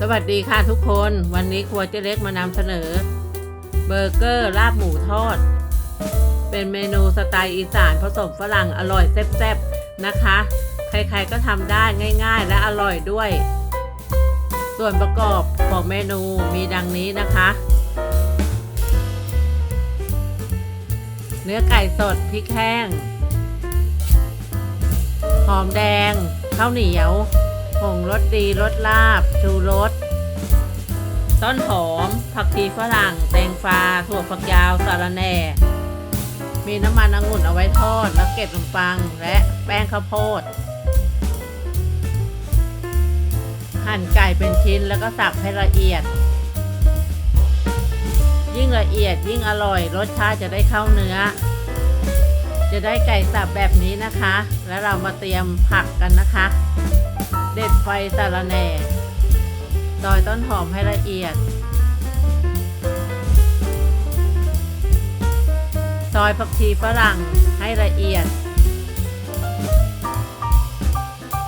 สวัสดีค่ะทุกคนวันนี้ครัวเจ๊เล็กมานำเสนอ เบอร์เกอร์ลาบหมูทอด เป็นเมนูสไตล์อีสานผสมฝรั่งอร่อยแซ่บๆนะคะ ใครๆก็ทำได้ง่ายๆ และอร่อยด้วย ส่วนประกอบของเมนูมีดังนี้นะคะ เนื้อไก่สดพริกแห้ง หอมแดงข้าวเหนียว สดีรสลาบ ชูรส ต้นหอม ผักชีฝรั่ง แตงฟ้าถั่วฝักยาวสาระแหน่ มีน้ำมันองุ่นเอาไว้ทอด แล้วเกล็ดขนมปัง และแป้งข้าวโพด หั่นไก่เป็นชิ้นแล้วก็สับให้ละเอียด ยิ่งละเอียดยิ่งอร่อย รสชาติจะได้เข้าเนื้อ จะได้ไก่สับแบบนี้นะคะ แล้วเรามาเตรียมผักกันนะคะ เด็ดไฟสาระแหน่ซอยต้นหอมให้ละเอียด ซอยผักชีฝรั่งให้ละเอียด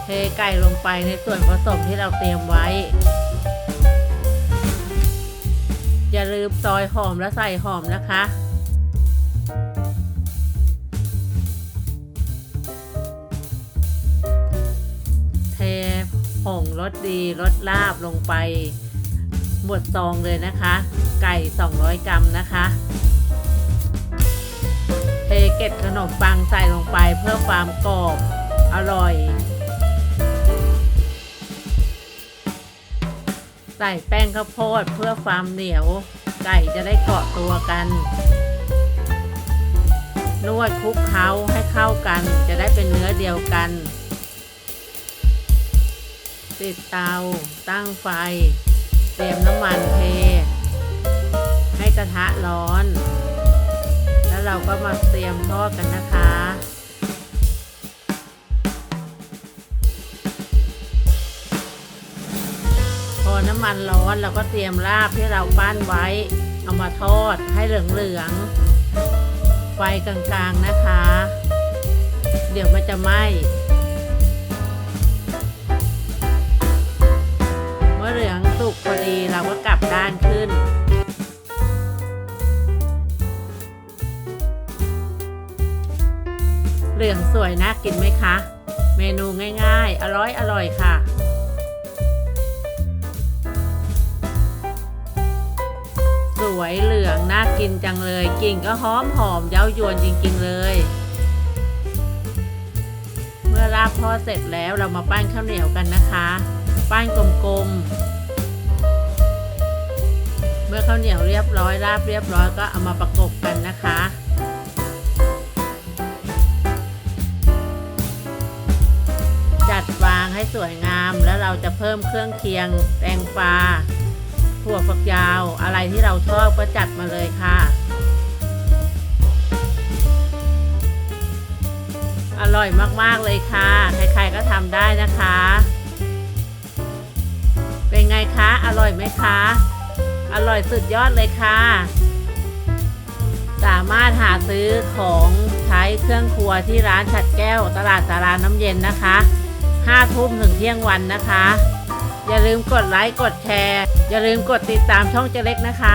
เทไก่ลงไปในส่วนผสมที่เราเตรียมไว้ อย่าลืมซอยหอมและใส่หอมนะคะ ผงรสดีรสลาบลงไป หมดซองเลยนะคะ ไก่ 200 กรัมนะคะเทเกล็ดขนมปังใส่ลงไปเพื่อความกรอบอร่อย ใส่แป้งข้าวโพดเพื่อความเหนียว ไก่จะได้เกาะตัวกัน นวดคลุกเคล้าให้เข้ากันจะได้เป็นเนื้อเดียวกัน ติดเตา ตั้งไฟ เตรียมน้ำมันเท ให้กระทะร้อน แล้วเราก็มาเตรียมทอดกันนะคะพอน้ำมันร้อนเราก็เตรียมลาบที่เราปั้นไว้ เอามาทอดให้เหลืองๆไฟกลางๆนะคะ เดี๋ยวมันจะไหม้ ดีเราก็กลับด้านขึ้น เหลืองสวยน่ากินไหมคะ เมนูง่ายๆ อร่อยอร่อยค่ะสวยเหลืองน่ากินจังเลยกลิ่นก็หอมหอมเย้ายวนจริงๆเลย เมื่อราบทอเสร็จแล้วเรามาปั้นข้าวเหนียวกันนะคะ เหนียวเรียบร้อยราบเรียบร้อยก็เอามาประกบกันนะคะจัดวางให้สวยงามแล้วเราจะเพิ่มเครื่องเคียงแตงปลาถั่วฝักยาว อะไรที่เราชอบก็จัดมาเลยค่ะ อร่อยมากๆเลยค่ะ ใครๆก็ทำได้นะคะ เป็นไงคะ อร่อยไหมคะ อร่อยสุดยอดเลยค่ะ สามารถหาซื้อของใช้เครื่องครัวที่ร้านฉัดแก้วตลาดสาราน้ำเย็นนะคะ5ทุ่มถึงเที่ยงวันนะคะ อย่าลืมกดไลค์กดแชร์ อย่าลืมกดติดตามช่องเจเล็กนะคะ